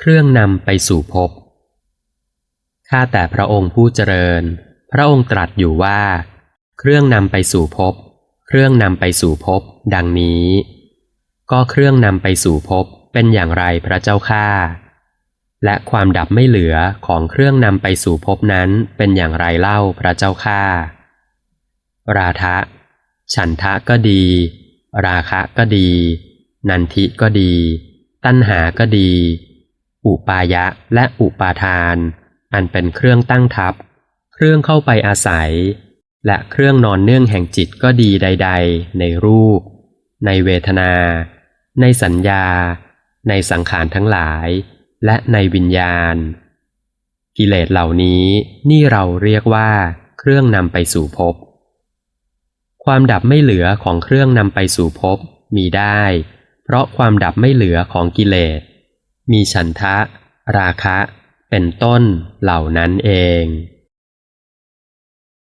เครื่องนำไปสู่ภพ ข้าแต่พระองค์ผู้เจริญ พระองค์ตรัสอยู่ว่า เครื่องนำไปสู่ภพ เครื่องนำไปสู่ภพ ดังนี้ ก็เครื่องนำไปสู่ภพเป็นอย่างไรพระเจ้าข้าและความดับไม่เหลือของเครื่องนำไปสู่ภพนั้นเป็นอย่างไรเล่าพระเจ้าข้าราทะ ฉันทะก็ดี ราคะก็ดี นันทิก็ดี ตัณหาก็ดี อุปายะและอุปาทาน อันเป็นเครื่องตั้งทับ เครื่องเข้าไปอาศัย และเครื่องนอนเนื่องแห่งจิตก็ดีใด ๆ ในรูป ในเวทนา ในสัญญา ในสังขารทั้งหลาย และในวิญญาณ กิเลสเหล่านี้นี่เราเรียกว่า เครื่องนำไปสู่ภพความดับไม่เหลือของเครื่องนำไปสู่ภพมีได้ เพราะความดับไม่เหลือของกิเลส มีฉันทะ ราคะ เป็นต้นเหล่านั้นเอง